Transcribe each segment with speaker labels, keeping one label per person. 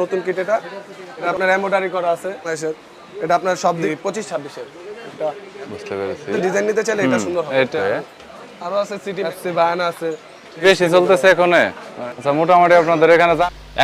Speaker 1: নতুন কিট এটা এটা আপনার এমব্রয়ডারি করা আছে এটা আপনার সব দিক পঁচিশ ছাব্বিশের। এটা
Speaker 2: বুঝতে পেরেছি।
Speaker 1: ডিজাইন নিতে চাইলে এটা সুন্দর হবে।
Speaker 2: এটা।
Speaker 1: আরও আছে সিটি আছে বায়ানা আছে।
Speaker 2: বেশি চলতেছে এখানে আচ্ছা মোটামুটি আপনাদের এখানে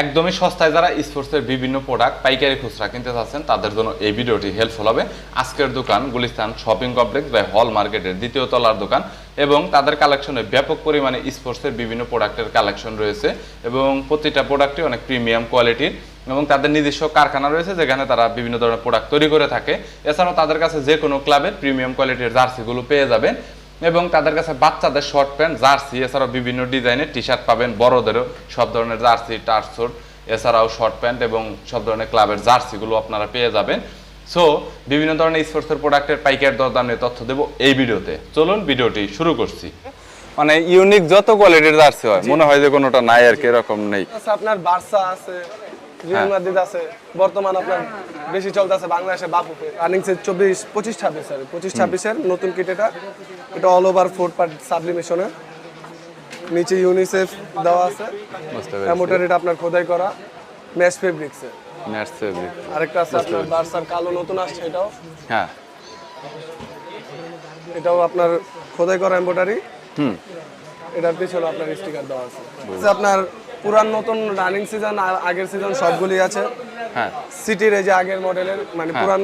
Speaker 2: একদমই সস্তায় যারা স্পোর্টসের বিভিন্ন প্রোডাক্ট পাইকারি খুচরা কিনতে চাচ্ছেন, তাদের জন্য এই ভিডিওটি হেল্পফুল হবে। আজকের দোকান গুলিস্তান শপিং কমপ্লেক্স বা হল মার্কেটের দ্বিতীয় তলার দোকান এবং তাদের কালেকশনে ব্যাপক পরিমাণে স্পোর্টসের বিভিন্ন প্রোডাক্টের কালেকশন রয়েছে এবং প্রতিটা প্রোডাক্টই অনেক প্রিমিয়াম কোয়ালিটির এবং তাদের নিজস্ব কারখানা রয়েছে যেখানে তারা বিভিন্ন ধরনের প্রোডাক্ট তৈরি করে থাকে। এছাড়াও তাদের কাছে যে কোনো ক্লাবের প্রিমিয়াম কোয়ালিটির জার্সিগুলো পেয়ে যাবেন। এবং তাদের কাছে বাচ্চাদের শর্ট প্যান্ট জার্সি এছাড়াও বিভিন্ন ডিজাইনের টি শার্ট পাবেন বড়দেরও সব ধরনের জার্সি টার্সুট এছাড়াও শর্ট প্যান্ট এবং সব ধরনের ক্লাবের জার্সিগুলো আপনারা পেয়ে যাবেন। সো বিভিন্ন ধরনের স্পোর্টসের প্রোডাক্টের পাইকার দরদাম নিয়ে তথ্য দেবো এই ভিডিওতে। চলুন ভিডিওটি শুরু করছি। মানে ইউনিক যত কোয়ালিটির জার্সি হয় মনে হয় যে কোনোটা নাই আর কি এরকম নেই।
Speaker 1: আপনার বার্সা আছে রিয়াল মাদ্রিদ আছে বর্তমান আপনার বেশি চলতেছে বাংলাদেশে বাপুকে রানিং সে চব্বিশ পঁচিশ ছাব্বিশ স্যার পঁচিশ ছাব্বিশের নতুন কিট এটা। এটা অল ওভার ফোর পার্ট সাবলিমেশনের নিচে ইউনিসেফ দেওয়া আছে।
Speaker 2: বুঝতে
Speaker 1: মোটর এটা আপনার খোদাই করা। ম্যাশ ফেব্রিক্সে
Speaker 2: নেটস ফেব্রিক
Speaker 1: আরেকটা আছে আপনার বার্সার কালো নতুন আসছে এটাও।
Speaker 2: হ্যাঁ।
Speaker 1: এটাও আপনার খোদাই করা এম্ব্রয়ডারি
Speaker 2: হুম।
Speaker 1: এটার পিছনে আপনার স্টিকার দেওয়া আছে। আছে আপনার পুরান নতুন রানিং সিজন আগের সিজন সবগুলি আছে।
Speaker 2: হ্যাঁ।
Speaker 1: সিটির এই যে আগের মডেলের মানে পুরান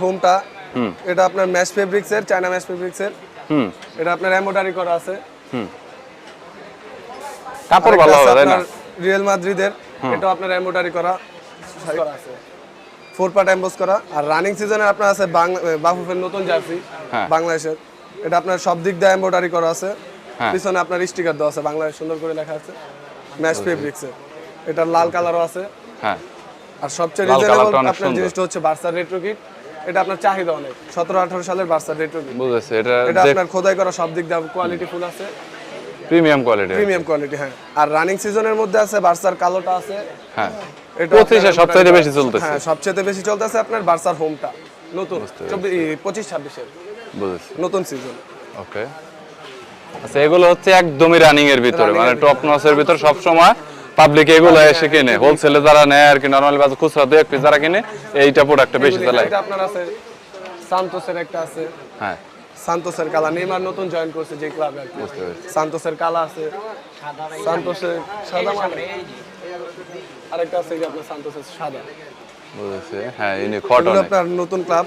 Speaker 1: হোমটা
Speaker 2: হুম।
Speaker 1: এটা আপনার ম্যাশ ফেব্রিক্সের চায়না ম্যাশ ফেব্রিক্সের
Speaker 2: হুম।
Speaker 1: এটা আপনার এমব্রয়ডারি করা আছে।
Speaker 2: হুম। কাপড় ভালো হবে তাই না?
Speaker 1: রিয়েল মাদ্রিদের এটা আপনার এমব্রয়ডারি করা। করা আছে ফোর পার্ট এমবোস করা। আর রানিং সিজনে আপনার আছে বাফুফের নতুন জার্সি
Speaker 2: হ্যাঁ।
Speaker 1: বাংলাদেশের। এটা আপনার সব দিক দিয়ে এমব্রয়ডারি করা আছে।
Speaker 2: হ্যাঁ।
Speaker 1: পিছনে আপনার স্টিকার দেওয়া আছে বাংলাদেশ সুন্দর করে লেখা আছে। ম্যাশ ফেব্রিক্সের এটা লাল কালারও আছে।
Speaker 2: হ্যাঁ।
Speaker 1: আর সবচেয়ে রিজনেবল আপনার জিনিসটা হচ্ছে বার্সার রেট্রো কিট এটা আপনার চাহিদা অনেক। সতেরো আঠারো সালের বার্সার রেট্রো কিট
Speaker 2: বুঝেছি এটা
Speaker 1: এটা আপনার খোদাই করা সব দিক দিয়ে কোয়ালিটি ফুল আছে।
Speaker 2: প্রিমিয়াম কোয়ালিটি
Speaker 1: প্রিমিয়াম কোয়ালিটি হ্যাঁ। আর রানিং সিজনের মধ্যে আছে বার্সার কালোটা আছে।
Speaker 2: হ্যাঁ।
Speaker 1: এটা
Speaker 2: পঁচিশে
Speaker 1: আপনার
Speaker 2: সবচাইতে বেশি চলতেছে।
Speaker 1: হ্যাঁ সবচেয়ে বেশি চলতেছে আপনার বার্সার হোমটা নতুন। চব্বিশ পঁচিশ ছাব্বিশের।
Speaker 2: বুঝেছি।
Speaker 1: নতুন সিজন
Speaker 2: ওকে আচ্ছা এগুলো হচ্ছে একদমই রানিং এর ভিতরে মানে টপ নসের ভিতর সব সময় পাবলিক এগুলো এসে কিনে। হোলসেলে যারা নেয় আর কি নরমালি বাজার খুচরা দুই এক পিস যারা কিনে এইটা প্রোডাক্টটা বেশি চালায়।
Speaker 1: আপনার আছে সান্তোসের একটা আছে।
Speaker 2: হ্যাঁ।
Speaker 1: সান্তোসের কালা নেইমার নতুন জয়েন করছে যে ক্লাবে আর কি। সান্তোসের কালা আছে। সান্তোসের সাদা মানে আরেকটা আছে যে আপনার সান্তোসের সাদা।
Speaker 2: বুঝেছি। হ্যাঁ ইনি খট
Speaker 1: আপনার নতুন ক্লাব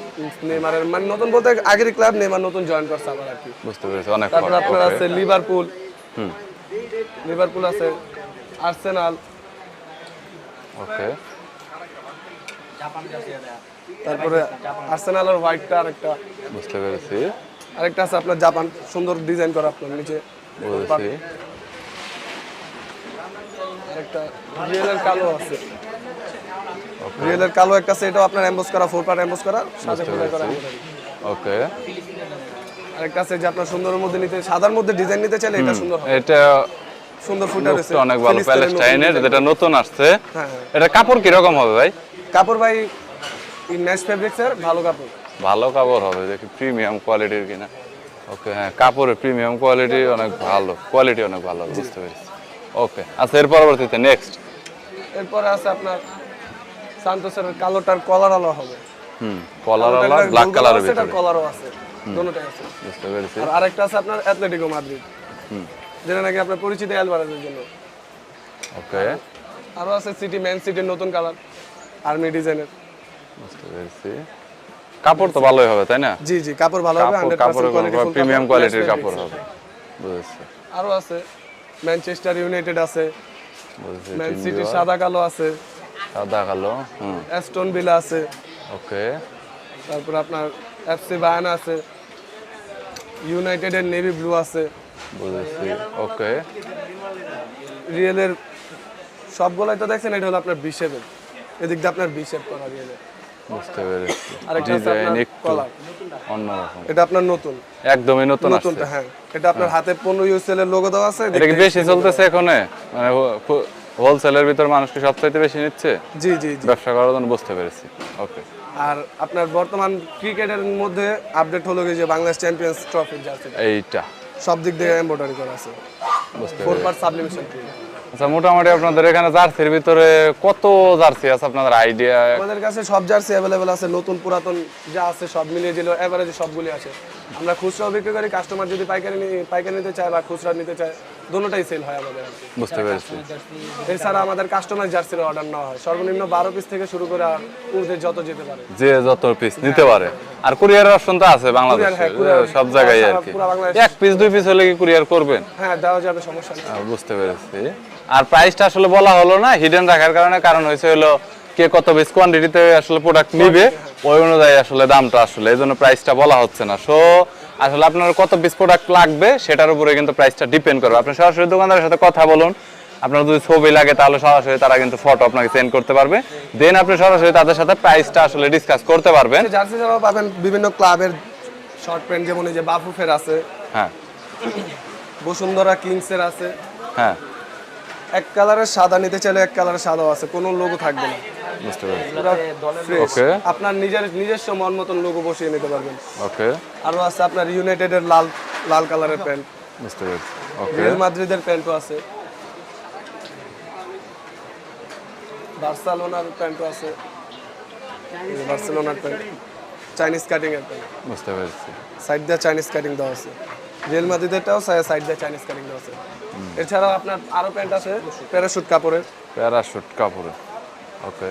Speaker 1: নেইমারের মানে নতুন বলতে আগের ক্লাব নেইমার নতুন জয়েন করছে আবার আর কি।
Speaker 2: বুঝতে পেরেছি অনেক
Speaker 1: তারপর আপনার আছে লিভারপুল
Speaker 2: হুম।
Speaker 1: লিভারপুল আছে আর্সেনাল
Speaker 2: ওকে
Speaker 1: তারপরে আর্সেনাল আর হোয়াইটটা আরেকটা।
Speaker 2: বুঝতে পেরেছি।
Speaker 1: আরেকটা আছে আপনার জাপান সুন্দর ডিজাইন করা আপনার নিচে।
Speaker 2: বুঝেছি।
Speaker 1: আরেকটা রিয়েলের কালো আছে। রিয়েলের কালো একটা আছে এটাও আপনার এমবোস করা ফোর পার্ট এমবোস করা
Speaker 2: ওকে
Speaker 1: আরেকটা আছে যে আপনার সুন্দরের মধ্যে নিতে সাদার মধ্যে ডিজাইন নিতে চাইলে এটা সুন্দর হবে।
Speaker 2: এটা
Speaker 1: সুন্দর ফুটার
Speaker 2: লুকটা অনেক ভালো প্যালেস্টাইনের যেটা নতুন আসছে।
Speaker 1: হ্যাঁ
Speaker 2: এটা কাপড় কীরকম হবে ভাই?
Speaker 1: কাপড় ভাই ম্যাশ ফেব্রিক্সের ভালো কাপড়।
Speaker 2: ভালো কাপড় হবে দেখি প্রিমিয়াম কোয়ালিটির কিনা। ওকে হ্যাঁ কাপড়ের প্রিমিয়াম কোয়ালিটি অনেক ভালো কোয়ালিটি অনেক ভালো বুঝতে পেরেছি। ওকে আচ্ছা এর পরবর্তীতে নেক্সট
Speaker 1: এরপরে আছে আপনার সান্তোসের কালোটার কলার আলো হবে।
Speaker 2: হুম কলার আলা ব্ল্যাক কালারের ভিতরে।
Speaker 1: কলারও আছে দুটোটাই আছে।
Speaker 2: বুঝতে পেরেছি।
Speaker 1: আর আরেকটা আছে আপনার অ্যাথলেটিকো মাদ্রিদ
Speaker 2: হুম।
Speaker 1: যেটা নাকি আপনার পরিচিত অ্যালভারেজের জন্য।
Speaker 2: ওকে।
Speaker 1: আরও আছে সিটি ম্যান সিটির নতুন কালার আর্মি ডিজাইনের
Speaker 2: বুঝতে পেরেছি। কাপড় তো ভালোই হবে তাই না?
Speaker 1: জি জি কাপড় ভালো হবে 100% কোয়ালিটি
Speaker 2: প্রিমিয়াম কোয়ালিটির কাপড়। হবে। বুঝেছি।
Speaker 1: আরও আছে ম্যানচেস্টার ইউনাইটেড আছে।
Speaker 2: বুঝেছি
Speaker 1: ম্যান সিটি সাদা কালো আছে।
Speaker 2: সাদা কালো হুম।
Speaker 1: অ্যাস্টন ভিলা আছে।
Speaker 2: ওকে।
Speaker 1: তারপর আপনার এফসি বায়ানা আছে। ইউনাইটেডের নেভি ব্লু আছে।
Speaker 2: বুঝেছি। ওকে।
Speaker 1: রিয়েলের সবগুলাই তো দেখছেন এটা হলো আপনার বিশেপের এদিক দিয়ে আপনার বিশেপ করা রিয়েলের
Speaker 2: বুঝতে পেরেছি।
Speaker 1: আরেকটা
Speaker 2: ডিজাইন একটু
Speaker 1: কলার।
Speaker 2: অন্যরকম
Speaker 1: এটা আপনার নতুন।
Speaker 2: একদমই নতুন
Speaker 1: নতুনটা হ্যাঁ। এটা আপনার হাতে পনেরো ইউসেল এর লোগো দেওয়া আছে
Speaker 2: এটা কি বেশি চলতেছে এখানে? মানে হোলসেলের ভিতর মানুষ কি সবচাইতে বেশি নিচ্ছে?
Speaker 1: জি জি
Speaker 2: ব্যবসা করার জন্য বুঝতে পেরেছি। ওকে
Speaker 1: আর আপনার বর্তমান ক্রিকেটের মধ্যে আপডেট হলো কি যে বাংলাদেশ চ্যাম্পিয়ন্স ট্রফির জার্সি
Speaker 2: এইটা।
Speaker 1: সব দিক দিয়ে এমব্রয়ডারি করা আছে।
Speaker 2: বুঝতে
Speaker 1: ফোর পার্ট সাবলিমেশন
Speaker 2: আচ্ছা মোটামুটি আপনাদের এখানে জার্সির ভিতরে কত জার্সি আছে আপনাদের আইডিয়া
Speaker 1: আমাদের কাছে সব জার্সি অ্যাভেলেবেল আছে নতুন পুরাতন যা আছে সব মিলিয়ে দিল এভারেজে সবগুলি আছে। আমরা খুচরাও বিক্রি করি কাস্টমার যদি পাইকারি পাইকারি নিতে চায় বা খুচরা নিতে চায় দুটোটাই সেল হয় আমাদের
Speaker 2: বুঝতে পেরেছি।
Speaker 1: এছাড়া আমাদের কাস্টমার জার্সির অর্ডার নেওয়া হয়। সর্বনিম্ন বারো পিস থেকে শুরু করে ঊর্ধ্বে যত যেতে পারে।
Speaker 2: যে যত পিস নিতে পারে। আর কুরিয়ার অপশন তো আছে বাংলাদেশে।
Speaker 1: হ্যাঁ,
Speaker 2: সব জায়গায় আর কি। এক পিস দুই পিস হলে কি কুরিয়ার করবেন?
Speaker 1: হ্যাঁ দেওয়া যাবে সমস্যা নেই।
Speaker 2: বুঝতে পেরেছি। আর প্রাইসটা আসলে বলা হলো না হিডেন রাখার কারণে। কারণ হয়েছে হলো কে কত বেশ কোয়ান্টিটিতে আসলে প্রোডাক্ট নিবে ওই অনুযায়ী আসলে দামটা আসলে এই জন্য প্রাইসটা বলা হচ্ছে না। সো আসলে আপনার কত পিস প্রোডাক্ট লাগবে সেটার উপরে কিন্তু প্রাইসটা ডিপেন্ড করবে। আপনি সরাসরি দোকানদারের সাথে কথা বলুন আপনার যদি ছবি লাগে তাহলে সরাসরি তারা কিন্তু ফটো আপনাকে সেন্ড করতে পারবে। দেন আপনি সরাসরি তাদের সাথে প্রাইসটা আসলে ডিসকাস করতে পারবেন।
Speaker 1: জার্সি ছাড়াও পাবেন বিভিন্ন ক্লাবের শর্ট প্যান্ট যেমন এই যে বাফুফের আছে।
Speaker 2: হ্যাঁ।
Speaker 1: বসুন্ধরা কিংসের আছে।
Speaker 2: হ্যাঁ।
Speaker 1: এক কালারের সাদা নিতে চাইলে এক কালারের সাদাও আছে কোনো লোগো থাকবে না।
Speaker 2: বুঝতে পেরেছি।
Speaker 1: পুরা আপনার নিজের নিজস্ব মন মতন লোগো বসিয়ে নিতে পারবেন।
Speaker 2: ওকে
Speaker 1: আরও আছে আপনার ইউনাইটেডের লাল লাল কালারের প্যান্ট।
Speaker 2: বুঝতে পেরেছি। ওকে
Speaker 1: রিয়াল মাদ্রিদের প্যান্টও আছে। বার্সেলোনার প্যান্টও আছে। বার্সেলোনার প্যান্ট। চাইনিজ কাটিং এর প্যান্ট।
Speaker 2: বুঝতে পেরেছি।
Speaker 1: সাইড দিয়ে চাইনিজ কাটিং দেওয়া আছে। রিয়েল মাদ্রিদেরটাও সাইড দিয়ে চাইনিজ কাটিং দেওয়া আছে। এছাড়াও আপনার আরও প্যান্ট আছে প্যারাশুট কাপড়ের।
Speaker 2: প্যারাশুট কাপড়ে ওকে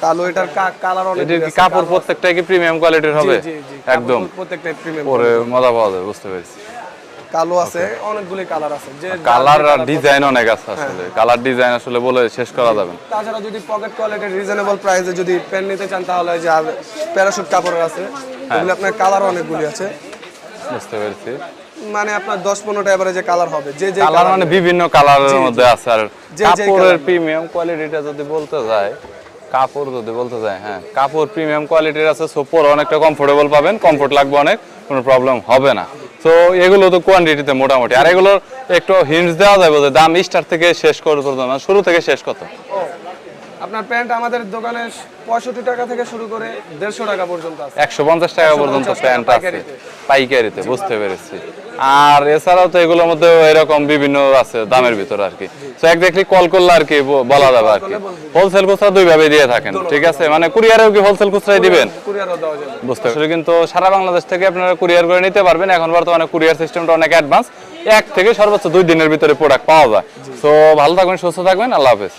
Speaker 1: কালো এটার কালার অনেক
Speaker 2: এটির কি কাপড় প্রত্যেকটাই কি প্রিমিয়াম কোয়ালিটির হবে? একদম।
Speaker 1: প্রত্যেকটা প্রিমিয়াম
Speaker 2: পরে মজা পাওয়া যায় বুঝতে পেরেছি।
Speaker 1: কালো আছে অনেকগুলি কালার আছে। যে
Speaker 2: কালার আর ডিজাইন অনেক আছে আসলে। কালার ডিজাইন আসলে বলে শেষ করা যাবে।
Speaker 1: তাছাড়া যদি পকেট কোয়ালিটির রিজনেবল প্রাইসে যদি পেন নিতে চান তাহলে যে আর প্যারাশুট কাপড়ের আছে
Speaker 2: হ্যাঁ।
Speaker 1: এগুলো আপনার কালার অনেকগুলি আছে।
Speaker 2: বুঝতে পেরেছি।
Speaker 1: মানে আপনার দশ পনেরোটা এবারে যে কালার হবে যে যে
Speaker 2: কালার মানে বিভিন্ন কালারের মধ্যে আছে আর কাপড়ের প্রিমিয়াম কোয়ালিটিটা যদি বলতে যায় কাপড় যদি বলতে যায় হ্যাঁ কাপড় প্রিমিয়াম কোয়ালিটির আছে সো পরে অনেকটা কমফোর্টেবল পাবেন কমফোর্ট লাগবে অনেক কোনো প্রবলেম হবে না। তো এগুলো তো কোয়ান্টিটিতে মোটামুটি। আর এগুলোর একটু হিন্টস দেওয়া যাবে যে দাম স্টার থেকে শেষ করে পর্যন্ত মানে শুরু থেকে শেষ কত
Speaker 1: আপনার প্যান্ট আমাদের দোকানে পঁয়ষট্টি টাকা থেকে শুরু করে দেড়শো টাকা পর্যন্ত আছে।
Speaker 2: একশো পঞ্চাশ টাকা পর্যন্ত
Speaker 1: 150
Speaker 2: প্যান্ট আছে।
Speaker 1: পাইকারিতে
Speaker 2: বুঝতে পেরেছি। আর এছাড়াও তো এগুলোর মধ্যে এরকম বিভিন্ন আছে দামের ভিতরে আর কি। তো একজাক্টলি কল করলে আর কি বলা যাবে আর কি। হোলসেল খুচরা দুই ভাবে দিয়ে থাকেন ঠিক আছে? মানে কুরিয়ারেও কি হোলসেল খুচরাই দিবেন? বুঝতে পারছি। কিন্তু সারা বাংলাদেশ থেকে আপনারা কুরিয়ার করে নিতে পারবেন। এখন বর্তমানে কুরিয়ার সিস্টেমটা অনেক অ্যাডভান্স এক থেকে সর্বোচ্চ দুই দিনের ভিতরে প্রোডাক্ট পাওয়া যায়। তো ভালো থাকবেন সুস্থ থাকবেন। আল্লাহ হাফেজ।